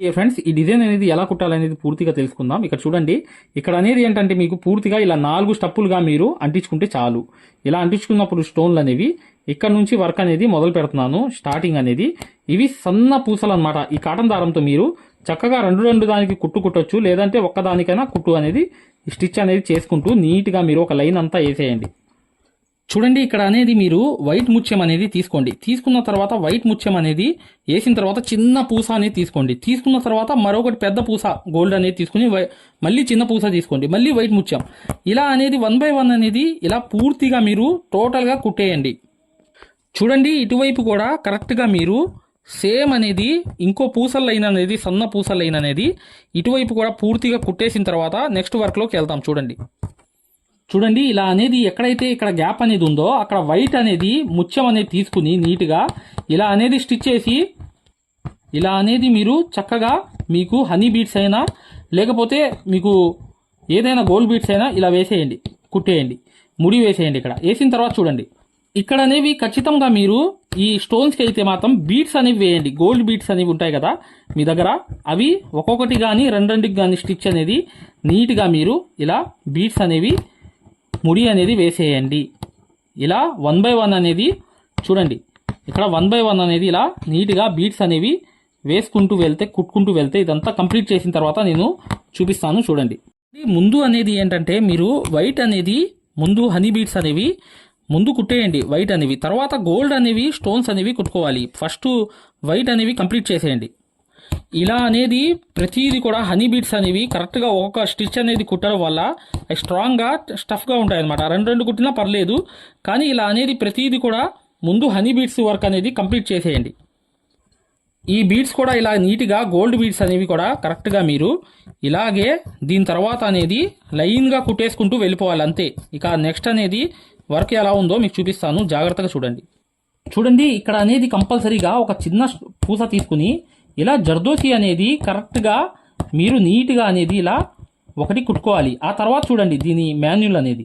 Friends ఈ design అనేది ఎలా కుట్టాలనేది పూర్తిగా తెలుసుకుందాం. ఇక్కడ చూడండి. ఇక్కడ అనేది ఏంటంటే మీకు పూర్తిగా ఇలా నాలుగు స్టప్పులుగా మీరు అంటించుకుంటే చాలు. ఇలా అంటించుకున్నప్పుడు స్టోన్లు అనేవి ఇక్కడ నుంచి వర్క్ అనేది మొదలు పెడుతున్నాను స్టార్టింగ్ అనేది. ఇవి సన్న పూసలు అనమాట ఈ కాటన్ దారంతో మీరు చక్కగా రెండు రెండు దానికి కుట్టు కుట్టొచ్చు లేదంటే ఒక్కదానికైనా కుట్టు అనేది స్టిచ్ అనేది చేసుకుంటూ నీట్గా మీరు ఒక లైన్ అంతా వేసేయండి. చూడండి ఇక్కడ అనేది మీరు వైట్ ముత్యం అనేది తీసుకోండి. తీసుకున్న తర్వాత వైట్ ముత్యం అనేది వేసిన తర్వాత చిన్న పూస అనేది తీసుకోండి. తీసుకున్న తర్వాత మరొకటి పెద్ద పూస గోల్డ్ అనేది తీసుకుని వై- మళ్ళీ చిన్న పూస తీసుకోండి. మళ్ళీ వైట్ ముత్యం. ఇలా అనేది వన్ బై వన్ అనేది ఇలా పూర్తిగా మీరు టోటల్గా కుట్టేయండి. చూడండి ఇటువైపు కూడా కరెక్ట్గా మీరు సేమ్ అనేది ఇంకో పూసల లైన్ అనేది సన్న పూసల లైన్ అనేది ఇటువైపు కూడా పూర్తిగా కుట్టేసిన తర్వాత నెక్స్ట్ వర్క్లోకి వెళ్తాం. చూడండి. చూడండి ఇలా అనేది ఎక్కడైతే ఇక్కడ గ్యాప్ అనేది ఉందో అక్కడ వైట్ అనేది ముత్యం అనేది తీసుకుని నీట్గా ఇలా అనేది స్టిచ్ చేసి ఇలా అనేది మీరు చక్కగా మీకు హనీ బీట్స్ అయినా లేకపోతే మీకు ఏదైనా గోల్డ్ బీట్స్ అయినా ఇలా వేసేయండి కుట్టేయండి ముడి వేసేయండి ఇక్కడ. వేసిన తర్వాత చూడండి. ఇక్కడ అనేవి ఖచ్చితంగా మీరు ఈ స్టోన్స్కి అయితే మాత్రం బీట్స్ అనేవి వేయండి. గోల్డ్ బీట్స్ అనేవి ఉంటాయి కదా మీ దగ్గర. అవి ఒక్కొక్కటి కానీ రెండింటికి కానీ స్టిచ్ అనేది నీట్గా మీరు ఇలా బీట్స్ అనేవి ముడి అనేది వేసేయండి. ఇలా వన్ బై వన్ అనేది చూడండి. ఇక్కడ వన్ బై వన్ అనేది ఇలా నీట్గా బీట్స్ అనేవి వేసుకుంటూ వెళ్తే కుట్టుకుంటూ వెళ్తే ఇదంతా కంప్లీట్ చేసిన తర్వాత నేను చూపిస్తాను చూడండి. ముందు అనేది ఏంటంటే మీరు వైట్ అనేది ముందు హనీ బీట్స్ అనేవి ముందు కుట్టేయండి వైట్ అనేవి. తర్వాత గోల్డ్ అనేవి స్టోన్స్ అనేవి కుట్టుకోవాలి. ఫస్ట్ వైట్ అనేవి కంప్లీట్ చేసేయండి. ఇలా అనేది ప్రతిదీ కూడా హనీ బీట్స్ అనేవి కరెక్ట్గా ఒక్కొక్క స్టిచ్ అనేది కుట్టడం వల్ల అవి స్ట్రాంగ్గా స్టఫ్గా ఉంటాయి అనమాట రెండు రెండు కుట్టినా పర్లేదు కానీ ఇలా అనేది ప్రతిదీ కూడా ముందు హనీ బీట్స్ వర్క్ అనేది కంప్లీట్ చేసేయండి. ఈ బీడ్స్ కూడా ఇలా నీట్గా గోల్డ్ బీడ్స్ అనేవి కూడా కరెక్ట్గా మీరు ఇలాగే దీని తర్వాత అనేది లైన్గా కుట్టేసుకుంటూ వెళ్ళిపోవాలి అంతే. ఇక నెక్స్ట్ అనేది వర్క్ ఎలా ఉందో మీకు చూపిస్తాను. జాగ్రత్తగా చూడండి. చూడండి ఇక్కడ అనేది కంపల్సరీగా ఒక చిన్న పూస తీసుకుని ఇలా జర్దోసి అనేది కరెక్ట్గా మీరు నీట్గా అనేది ఇలా ఒకటి కుట్టుకోవాలి. ఆ తర్వాత చూడండి దీని మాన్యుల్ అనేది.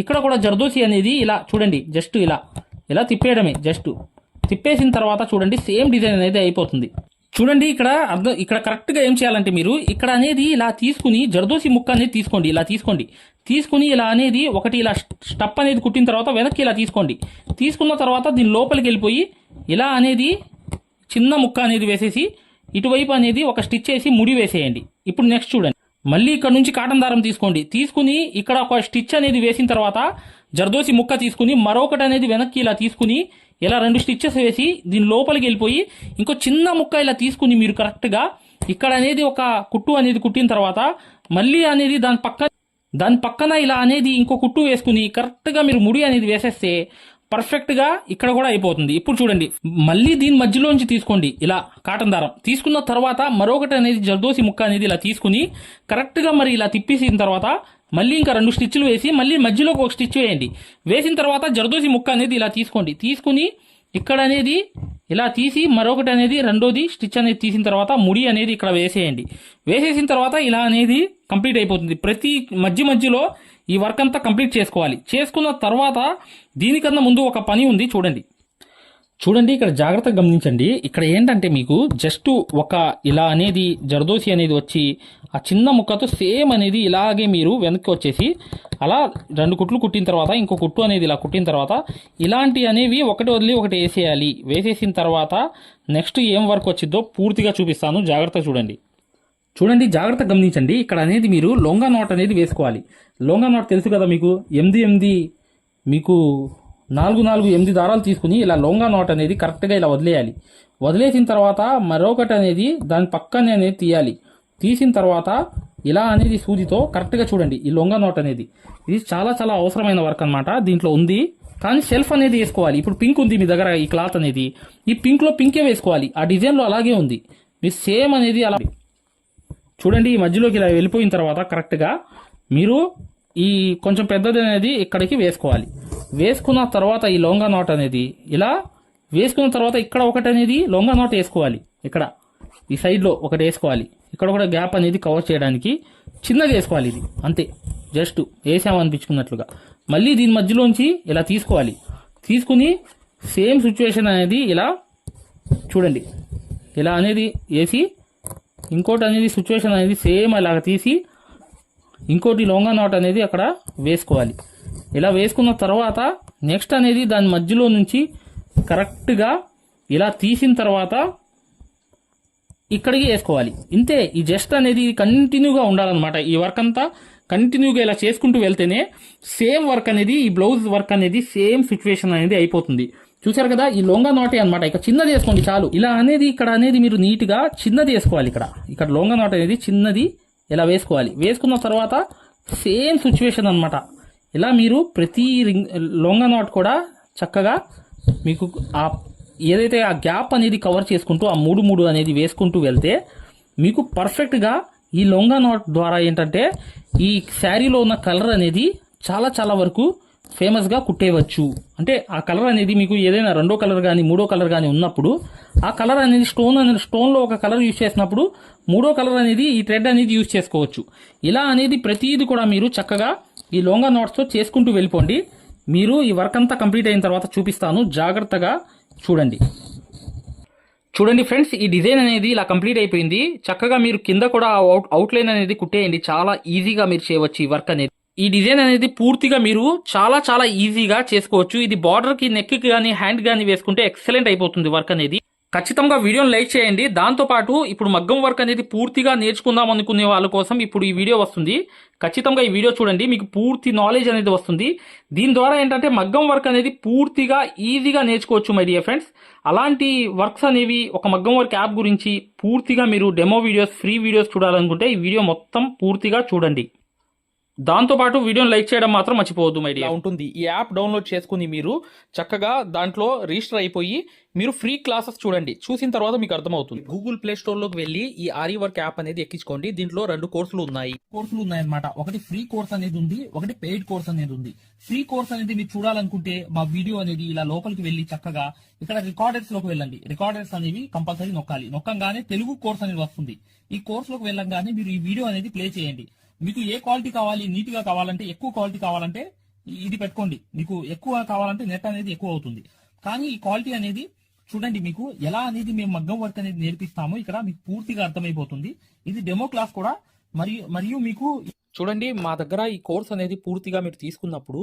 ఇక్కడ కూడా జర్దోసి అనేది ఇలా చూడండి జస్ట్ ఇలా. ఇలా తిప్పేయడమే జస్ట్ తిప్పేసిన తర్వాత చూడండి సేమ్ డిజైన్ అనేది అయిపోతుంది. చూడండి ఇక్కడ అర్థం ఇక్కడ కరెక్ట్గా ఏం చేయాలంటే మీరు ఇక్కడ అనేది ఇలా తీసుకుని జర్దోసి ముక్క అనేది తీసుకోండి ఇలా తీసుకోండి. తీసుకుని ఇలా అనేది ఒకటి ఇలా స్టప్ అనేది కుట్టిన తర్వాత వెనక్కి ఇలా తీసుకోండి. తీసుకున్న తర్వాత దీని లోపలికి వెళ్ళిపోయి ఇలా అనేది చిన్న ముక్క అనేది వేసేసి ఇటువైపు అనేది ఒక స్టిచ్ చేసి ముడి వేసేయండి. ఇప్పుడు నెక్స్ట్ చూడండి. మళ్ళీ ఇక్కడ నుంచి కాటన్ దారం తీసుకోండి. తీసుకుని ఇక్కడ ఒక స్టిచ్ అనేది వేసిన తర్వాత జర్దోసి ముక్క తీసుకుని మరొకటి అనేది వెనక్కి ఇలా తీసుకుని ఇలా రెండు స్టిచ్చెస్ వేసి దీని లోపలికి వెళ్ళిపోయి ఇంకో చిన్న ముక్క ఇలా తీసుకుని మీరు కరెక్ట్గా ఇక్కడ అనేది ఒక కుట్టు అనేది కుట్టిన తర్వాత మళ్ళీ అనేది దాని పక్క దాని పక్కన ఇలా అనేది ఇంకో కుట్టు వేసుకుని కరెక్ట్గా మీరు ముడి అనేది వేసేస్తే పర్ఫెక్ట్గా ఇక్కడ కూడా అయిపోతుంది. ఇప్పుడు చూడండి మళ్ళీ దీని మధ్యలోంచి తీసుకోండి ఇలా కాటన్ దారం. తీసుకున్న తర్వాత మరొకటి అనేది జర్దోసి ముక్క అనేది ఇలా తీసుకుని కరెక్ట్గా మరి ఇలా తిప్పేసిన తర్వాత మళ్ళీ ఇంకా రెండు స్టిచ్లు వేసి మళ్ళీ మధ్యలోకి ఒక స్టిచ్ వేయండి. వేసిన తర్వాత జర్దోసి ముక్క అనేది ఇలా తీసుకోండి. తీసుకుని ఇక్కడ అనేది ఇలా తీసి మరొకటి అనేది రెండోది స్టిచ్ అనేది తీసిన తర్వాత ముడి అనేది ఇక్కడ వేసేయండి. వేసేసిన తర్వాత ఇలా అనేది కంప్లీట్ అయిపోతుంది. ప్రతి మధ్య మధ్యలో ఈ వర్క్ అంతా కంప్లీట్ చేసుకోవాలి. చేసుకున్న తర్వాత దీనికన్నా ముందు ఒక పని ఉంది చూడండి. చూడండి ఇక్కడ జాగ్రత్తగా గమనించండి. ఇక్కడ ఏంటంటే మీకు జస్ట్ ఒక ఇలా అనేది జరదోసి అనేది వచ్చి ఆ చిన్న ముక్కతో సేమ్ అనేది ఇలాగే మీరు వెనక్కి వచ్చేసి అలా రెండు కుట్లు కుట్టిన తర్వాత ఇంకో కుట్టు అనేది ఇలా కుట్టిన తర్వాత ఇలాంటి అనేవి ఒకటి వదిలి ఒకటి వేసేయాలి. వేసేసిన తర్వాత నెక్స్ట్ ఏం వర్క్ వచ్చిందో పూర్తిగా చూపిస్తాను. జాగ్రత్తగా చూడండి. చూడండి జాగ్రత్త గమనించండి. ఇక్కడ అనేది మీరు లొంగా నాట్ అనేది వేసుకోవాలి. లొంగా నాట్ తెలుసు కదా మీకు? ఎనిమిది ఎనిమిది మీకు నాలుగు నాలుగు ఎనిమిది దారాలు తీసుకుని ఇలా లొంగా నాట్ అనేది కరెక్ట్గా ఇలా వదిలేయాలి. వదిలేసిన తర్వాత మరొకటి అనేది దాని పక్కనే అనేది తీయాలి. తీసిన తర్వాత ఇలా అనేది సూదితో కరెక్ట్గా చూడండి ఈ లొంగా నాట్ అనేది. ఇది చాలా చాలా అవసరమైన వర్క్ అన్నమాట. దీంట్లో ఉంది. కానీ షెల్ఫ్ అనేది వేసుకోవాలి. ఇప్పుడు పింక్ ఉంది మీ దగ్గర ఈ క్లాత్ అనేది. ఈ పింక్లో పింకే వేసుకోవాలి. ఆ డిజైన్లో అలాగే ఉంది. మీ సేమ్ అనేది అలా చూడండి ఈ మధ్యలోకి ఇలా వెళ్ళిపోయిన తర్వాత కరెక్ట్గా మీరు ఈ కొంచెం పెద్దది అనేది ఇక్కడికి వేసుకోవాలి. వేసుకున్న తర్వాత ఈ లొంగా నాట్ అనేది ఇలా వేసుకున్న తర్వాత ఇక్కడ ఒకటి అనేది లొంగా నాట్ వేసుకోవాలి. ఇక్కడ ఈ సైడ్లో ఒకటి వేసుకోవాలి. ఇక్కడ కూడా గ్యాప్ అనేది కవర్ చేయడానికి చిన్నది వేసుకోవాలి ఇది. అంతే. జస్ట్ వేసామనిపించుకున్నట్లుగా. మళ్ళీ దీని మధ్యలోంచి ఇలా తీసుకోవాలి. తీసుకుని సేమ్ సిచ్యువేషన్ అనేది ఇలా చూడండి. ఇలా అనేది వేసి ఇంకోటి అనేది సిచ్యువేషన్ అనేది సేమ్ అలాగ తీసి ఇంకోటి లొంగ నాట్ అనేది అక్కడ వేసుకోవాలి. ఇలా వేసుకున్న తర్వాత నెక్స్ట్ అనేది దాని మధ్యలో నుంచి కరెక్ట్గా ఇలా తీసిన తర్వాత ఇక్కడికి వేసుకోవాలి. ఇంతే ఈ జస్ట్ అనేది కంటిన్యూగా ఉండాలన్నమాట. ఈ వర్క్ అంతా కంటిన్యూగా ఇలా చేసుకుంటూ వెళ్తేనే సేమ్ వర్క్ అనేది ఈ బ్లౌజ్ వర్క్ అనేది సేమ్ సిచ్యువేషన్ అనేది అయిపోతుంది. చూసారు కదా? ఈ లొంగ నాటే అనమాట ఇక చిన్నది వేసుకోండి చాలు. ఇలా అనేది ఇక్కడ అనేది మీరు నీట్గా చిన్నది వేసుకోవాలి ఇక్కడ. ఇక్కడ లొంగ నాట్ అనేది చిన్నది ఇలా వేసుకోవాలి? వేసుకున్న తర్వాత సేమ్ సిచ్యువేషన్ అనమాట ఇలా మీరు ప్రతి రింగ్ లొంగా నాట్ కూడా చక్కగా మీకు ఆ ఏదైతే ఆ గ్యాప్ అనేది కవర్ చేసుకుంటూ ఆ మూడు మూడు అనేది వేసుకుంటూ వెళ్తే మీకు పర్ఫెక్ట్గా ఈ లొంగా నాట్ ద్వారా ఏంటంటే ఈ శారీలో ఉన్న కలర్ అనేది చాలా చాలా వరకు ఫేమస్గా కుట్టేయవచ్చు. అంటే ఆ కలర్ అనేది మీకు ఏదైనా రెండో కలర్ కానీ మూడో కలర్ కానీ ఉన్నప్పుడు ఆ కలర్ అనేది స్టోన్ అనేది స్టోన్లో ఒక కలర్ యూజ్ చేసినప్పుడు మూడో కలర్ అనేది ఈ థ్రెడ్ అనేది యూజ్ చేసుకోవచ్చు. ఇలా అనేది ప్రతిదీ కూడా మీరు చక్కగా ఈ లోంగా నాట్స్తో చేసుకుంటూ వెళ్ళిపోండి. మీరు ఈ వర్క్ అంతా కంప్లీట్ అయిన తర్వాత చూపిస్తాను. జాగ్రత్తగా చూడండి. చూడండి ఫ్రెండ్స్ ఈ డిజైన్ అనేది ఇలా కంప్లీట్ అయిపోయింది. చక్కగా మీరు కింద కూడా అవుట్ అవుట్లైన్ అనేది కుట్టేయండి. చాలా ఈజీగా మీరు చేయవచ్చు ఈ వర్క్ అనేది. ఈ డిజైన్ అనేది పూర్తిగా మీరు చాలా చాలా ఈజీగా చేసుకోవచ్చు. ఇది బార్డర్కి నెక్కి కానీ హ్యాండ్ కానీ వేసుకుంటే ఎక్సలెంట్ అయిపోతుంది వర్క్ అనేది. ఖచ్చితంగా వీడియోని లైక్ చేయండి. దాంతోపాటు ఇప్పుడు మగ్గం వర్క్ అనేది పూర్తిగా నేర్చుకుందాం అనుకునే వాళ్ళ కోసం ఇప్పుడు ఈ వీడియో వస్తుంది. ఖచ్చితంగా ఈ వీడియో చూడండి. మీకు పూర్తి నాలెడ్జ్ అనేది వస్తుంది. దీని ద్వారా ఏంటంటే మగ్గం వర్క్ అనేది పూర్తిగా ఈజీగా నేర్చుకోవచ్చు మై డియర్ ఫ్రెండ్స్ అలాంటి వర్క్స్ అనేవి ఒక మగ్గం వర్క్ యాప్ గురించి పూర్తిగా మీరు డెమో వీడియోస్ ఫ్రీ వీడియోస్ చూడాలనుకుంటే ఈ వీడియో మొత్తం పూర్తిగా చూడండి. దాంతో పాటు వీడియోని లైక్ చేయడం మాత్రం మర్చిపోవద్దు మై డియర్. ఉంటుంది. ఈ యాప్ డౌన్లోడ్ చేసుకుని మీరు చక్కగా దాంట్లో రిజిస్టర్ అయిపోయి మీరు ఫ్రీ క్లాసెస్ చూడండి. చూసిన తర్వాత మీకు అర్థమవుతుంది. గూగుల్ ప్లే స్టోర్లోకి వెళ్ళి ఈ ఆరి వర్క్ యాప్ అనేది ఎక్కించుకోండి. దీంట్లో రెండు కోర్సులు ఉన్నాయి. కోర్సులు ఉన్నాయన్నమాట. ఒకటి ఫ్రీ కోర్స్ అనేది ఉంది ఒకటి పెయిడ్ కోర్స్ అనేది ఉంది. ఫ్రీ కోర్స్ అనేది మీరు చూడాలనుకుంటే మా వీడియో అనేది ఇలా లోపలికి వెళ్ళి చక్కగా ఇక్కడ రికార్డర్స్లోకి వెళ్ళండి. రికార్డర్స్ అనేవి కంపల్సరీ నొక్కాలి. నొక్కంగానే తెలుగు కోర్స్ అనేది వస్తుంది. ఈ కోర్స్లోకి వెళ్ళంగానే మీరు ఈ వీడియో అనేది ప్లే చేయండి. మీకు ఏ క్వాలిటీ కావాలి నీట్గా కావాలంటే ఎక్కువ క్వాలిటీ కావాలంటే ఇది పెట్టుకోండి. మీకు ఎక్కువ కావాలంటే నెట్ అనేది ఎక్కువ అవుతుంది. కానీ ఈ క్వాలిటీ అనేది చూడండి మీకు ఎలా అనేది మేము మగ్గం వర్క్ అనేది నేర్పిస్తామో ఇక్కడ మీకు పూర్తిగా అర్థమైపోతుంది. ఇది డెమో క్లాస్ కూడా. మరియు మరియు మీకు చూడండి మా దగ్గర ఈ కోర్స్ అనేది పూర్తిగా మీరు తీసుకున్నప్పుడు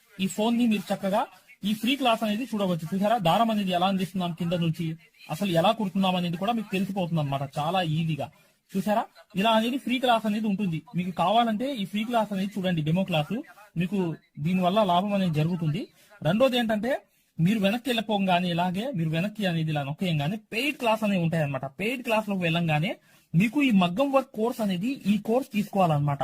ఈ ఫోన్ని మీరు చక్కగా ఈ ఫ్రీ క్లాస్ అనేది చూడవచ్చు. చూసారా? దారం అనేది ఎలా అందిస్తున్నాం కింద నుంచి? అసలు ఎలా కుడుతున్నాం అనేది కూడా మీకు తెలిసిపోతుంది అనమాట చాలా ఈజీగా. చూసారా? ఇలా అనేది ఫ్రీ క్లాస్ అనేది ఉంటుంది. మీకు కావాలంటే ఈ ఫ్రీ క్లాస్ అనేది చూడండి. డెమో క్లాసు మీకు దీనివల్ల లాభం అనేది జరుగుతుంది. రెండోది ఏంటంటే మీరు వెనక్కి వెళ్ళిపోగానే ఇలాగే మీరు వెనక్కి అనేది ఇలా నొక్కేయంగానే పెయిడ్ క్లాస్ అనేవి ఉంటాయి అనమాట పెయిడ్ క్లాస్లోకి వెళ్ళంగానే మీకు ఈ మగ్గం వర్క్ కోర్స్ అనేది ఈ కోర్స్ తీసుకోవాలన్నమాట.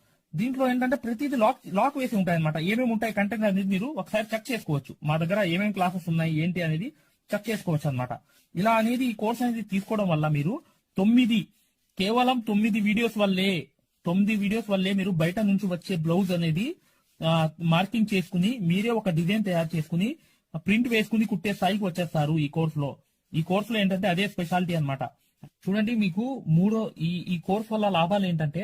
దీంట్లో ఏంటంటే ప్రతిదీ లాక్ లాక్ వేసి ఉంటాయి అనమాట ఏమేమి ఉంటాయి కంటెంట్ అనేది మీరు ఒకసారి చెక్ చేసుకోవచ్చు. మా దగ్గర ఏమేమి క్లాసెస్ ఉన్నాయి ఏంటి అనేది చెక్ చేసుకోవచ్చు అన్నమాట ఇలా అనేది ఈ కోర్స్ అనేది తీసుకోవడం వల్ల మీరు తొమ్మిది కేవలం తొమ్మిది వీడియోస్ వల్లే తొమ్మిది వీడియోస్ వల్లే మీరు బయట నుంచి వచ్చే బ్లౌజ్ అనేది మార్కింగ్ చేసుకుని మీరే ఒక డిజైన్ తయారు చేసుకుని ప్రింట్ వేసుకుని కుట్టే స్థాయికి వచ్చేస్తారు ఈ కోర్స్లో. ఈ కోర్స్లో ఏంటంటే అదే స్పెషాలిటీ అనమాట చూడండి మీకు మూడో ఈ ఈ కోర్స్ వల్ల లాభాలు ఏంటంటే